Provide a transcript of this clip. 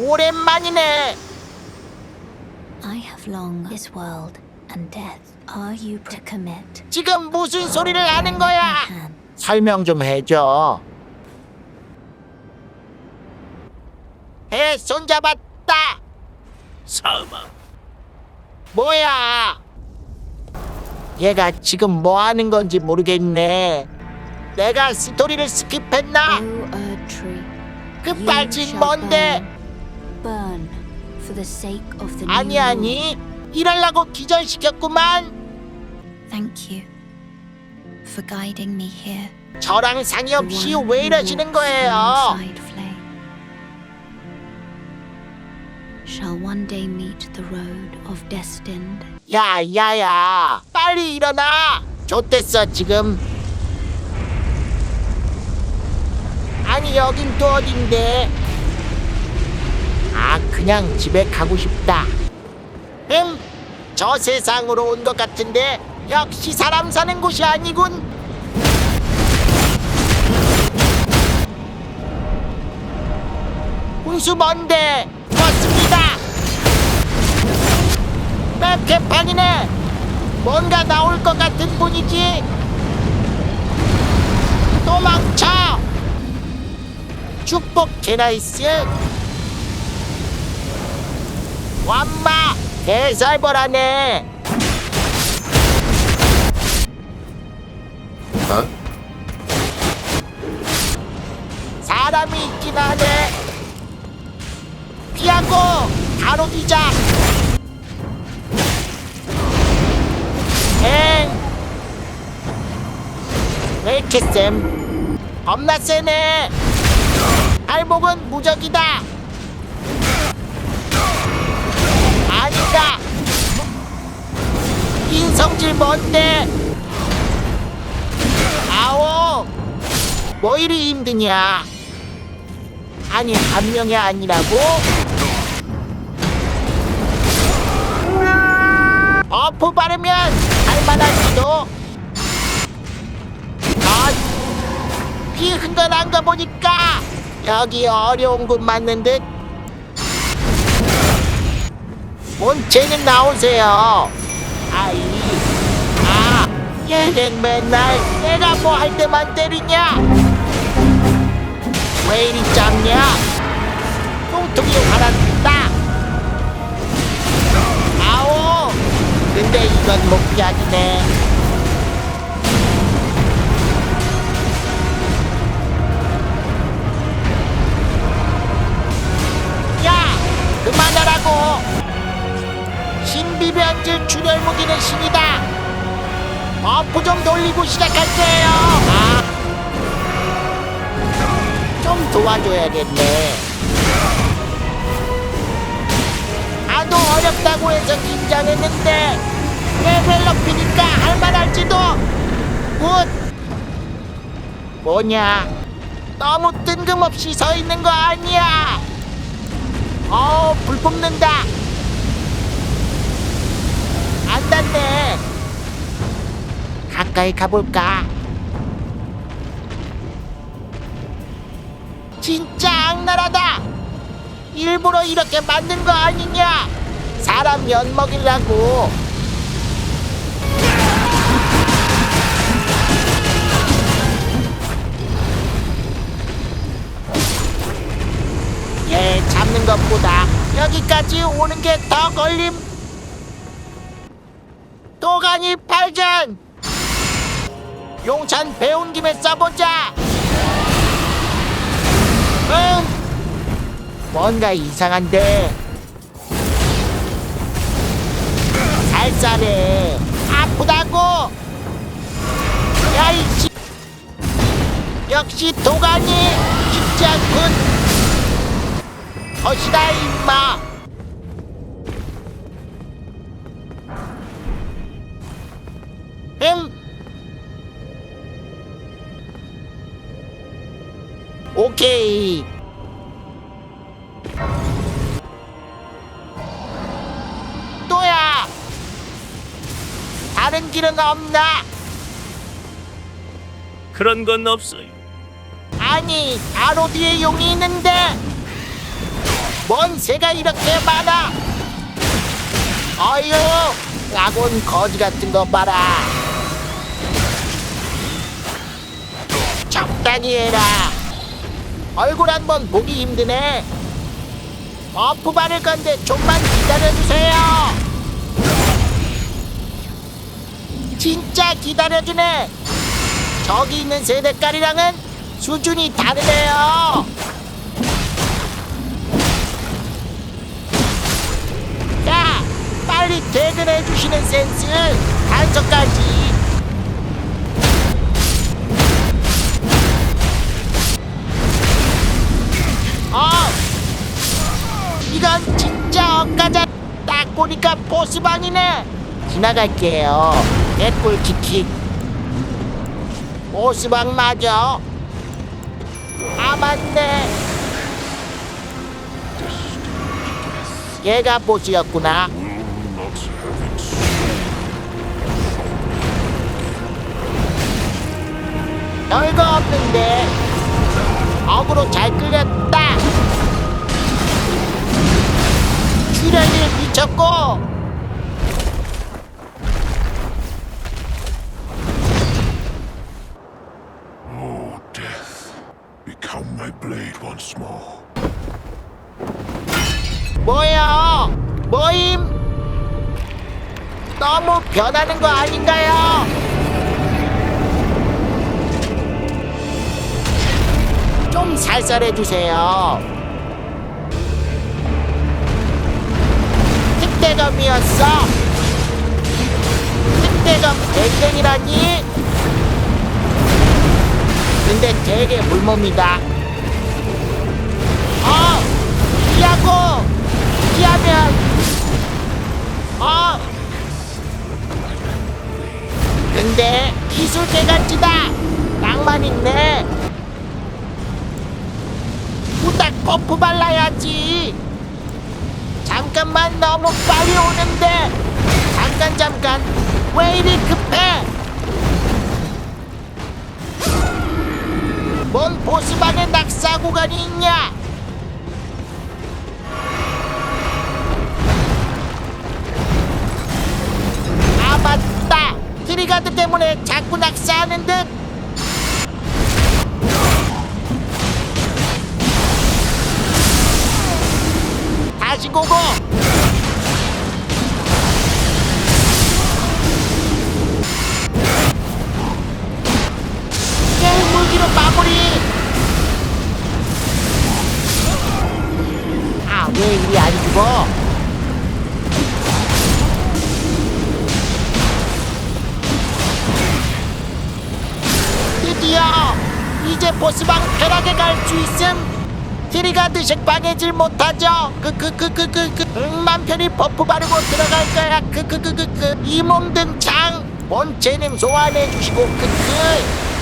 오랜만이네. I have long this world and death. Are you to commit? 지금 무슨 소리를 하는 거야? Hand. 설명 좀 해줘. 해 손잡았다. 사막 뭐야? 얘가 지금 뭐 하는 건지 모르겠네. 내가 스토리를 스킵했나? Tree, 그 shall 뭔데? burn, burn for the sake of the 아니 new 아니 이럴라고 기절시켰구만. Thank you for guiding me here. 저랑 상의 없이 one 왜 who 이러시는 walks 거예요? alongside flame Shall one day meet the road of destined. 야야야 빨리 일어나. 좋댔어 지금. 아니 여긴 또 어딘데? 아 그냥 집에 가고 싶다. 음, 저 세상으로 온 것 같은데 역시 사람 사는 곳이 아니군. 훈수 뭔데? 왔습니다. 백개판이네. 뭔가 나올 것 같은 분이지. 도망쳐. 축복 개나이스. 완마 개살벌하네. 어? 사람이 있긴 하네. 피하고 가로지자. 엥. 왜 이렇게 쌤? 겁나 세네. 발목은 무적이다. 아니다. 인성질 뭔데? 아오. 뭐 이리 힘드냐? 아니 한 명이 아니라고? 버프 바르면 할만할지도. 아, 피거 보니까 여기 어려운 곳 맞는 듯. 본체는 나오세요. 아이, 아, 얘는 맨날 내가 뭐 할 때만 때리냐? 왜 이리 작냐? 뚱뚱이 하나 딱. 아오! 근데 이건 못 피하기네. 출혈무기는 신이다! 버프 좀 돌리고 시작할게요! 아! 좀 도와줘야겠네. 하도 어렵다고 해서 긴장했는데 레벨 높이니까 할만할지도. 굿. 뭐냐? 너무 뜬금없이 서 있는 거 아니야? 어, 불 뿜는다. 안 닿네. 가까이 가볼까? 진짜 악랄하다. 일부러 이렇게 만든 거 아니냐? 사람 연 먹이려고. 얘 잡는 것보다 여기까지 오는 게 더 걸림. 도가니 발견. 용찬 배운 김에 써보자. 응. 뭔가 이상한데. 살살해. 아프다고. 야이 씨. 역시 도가니 쉽지 않군. 것이다 임마. 오케이. 또야. 다른 길은 없나? 그런 건 없어요. 아니, 바로 뒤에 용이 있는데. 뭔 새가 이렇게 많아? 어휴, 아곤 거지 같은 거 봐라. 적당히 해라. 얼굴 한번 보기 힘드네. 버프 바를 건데 좀만 기다려주세요. 진짜 기다려주네. 저기 있는 세대깔이랑은 수준이 다르네요. 자, 빨리 퇴근해 주시는 센스 단서까지. 50원이네. 지나갈게요. 개꿀 키키. 50원 맞아? 아 맞네. 얘가 보스였구나. 별거 없는데 억으로 잘 끌렸다 출연이 미쳤고 become my blade once more. 뭐야? 뭐임? 너무 변하는 거 아닌가요? 좀 살살해 주세요. 특대검이었어. 특대검 댕댕이라니? 근데 되게 물몸이다. 어, 피하고 피하면 어. 근데 기술 개같지다. 낭만 있네. 후딱 버프 발라야지. 잠깐만 너무 빨리 오는데. 잠깐 잠깐. 왜 이리 급해? 뭔 보스방에 낙사 구간이 있냐? 아 맞다. 트리가드 때문에 자꾸 낙사하는 듯. 다시 고고 마무리. 아 왜 이리 안 죽어? 드디어 이제 보스방 쾌락에 갈 수 있음. 트리가드 식빵해질 못하죠. 그그그그 그그 맘 편히 버프 바르고 들어갈 거야. 그 그 그 그그 이몸 등장. 본체님 소환해 주시고 그그